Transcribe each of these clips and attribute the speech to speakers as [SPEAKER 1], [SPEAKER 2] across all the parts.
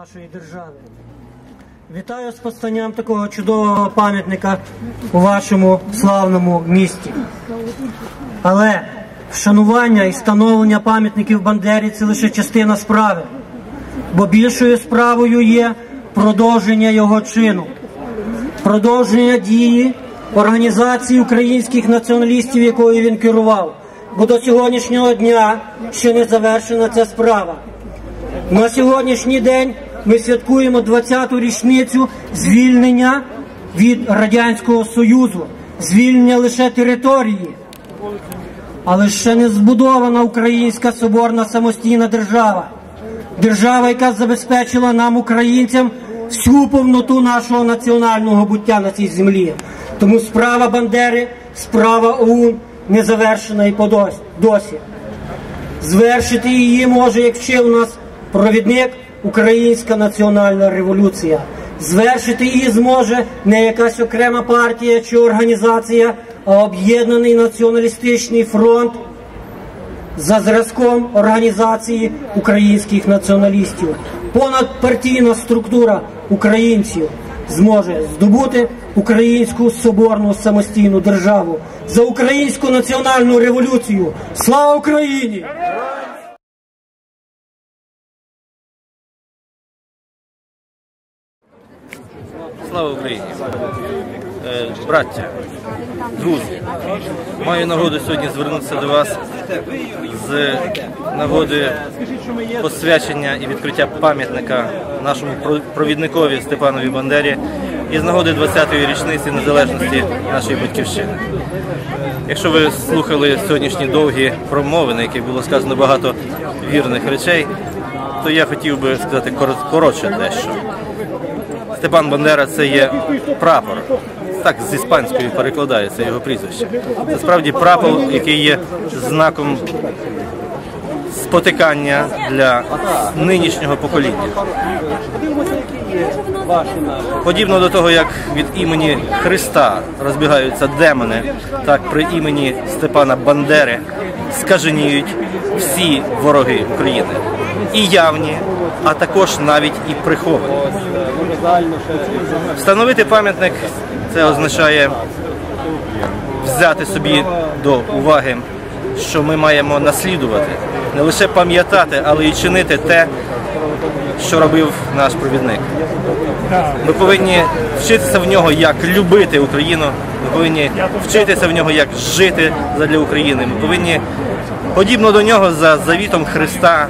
[SPEAKER 1] нашої держави. Вітаю з постанням такого чудового пам'ятника у вашому славному місті. Але вшанування і встановлення пам'ятників Бандері це лише частина справи, бо більшою справою є продовження його чину, продовження дії організації українських націоналістів, якою він керував. Бо до сьогоднішнього дня ще не завершена ця справа. На сьогоднішній день ми святкуємо 20-ту річницю звільнення від Радянського Союзу, звільнення лише території, але ще не збудована українська соборна самостійна держава. Держава, яка забезпечила нам, українцям, всю повноту нашого національного буття на цій землі. Тому справа Бандери, справа ОУН не завершена і по досі. Звершити її може, як вчив нас провідник Українська національна революція. Звершити її зможе не якась окрема партія чи організація, а об'єднаний націоналістичний фронт за зразком організації українських націоналістів. Понадпартійна структура українців зможе здобути українську соборну самостійну державу за українську національну революцію. Слава Україні!
[SPEAKER 2] Слава Україні! Е, Браття, друзі, маю нагоду сьогодні звернутися до вас з нагоди посвячення і відкриття пам'ятника нашому провідникові Степанові Бандері і з нагоди 20-ї річниці незалежності нашої батьківщини. Якщо ви слухали сьогоднішні довгі промови, на яких було сказано багато вірних речей, то я хотів би сказати коротше дещо. Степан Бандера це є прапор. Так з іспанської перекладається його прізвище. Це справді прапор, який є знаком спотикання для нинішнього покоління. Подібно до того, як від імені Христа розбігаються демони, так при імені Степана Бандери скаженіють всі вороги України. І явні, а також навіть і приховані. Встановити пам'ятник це означає взяти собі до уваги, що ми маємо наслідувати, не лише пам'ятати, але й чинити те, що робив наш провідник. Ми повинні вчитися в нього, як любити Україну. Ми повинні вчитися в нього, як жити для України. Ми повинні, подібно до нього, за завітом Христа,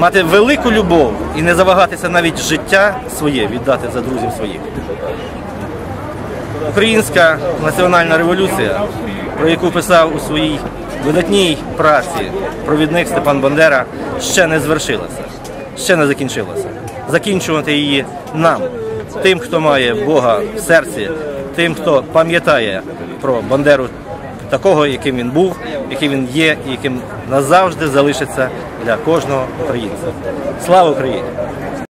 [SPEAKER 2] мати велику любов і не завагатися навіть життя своє віддати за друзів своїх. Українська національна революція, про яку писав у своїй видатній праці провідник Степан Бандера, ще не звершилася, ще не закінчилася. Закінчувати її нам, тим, хто має Бога в серці, тим, хто пам'ятає про Бандеру такого, яким він був, яким він є, і яким назавжди залишиться для кожного українця. Слава Україні!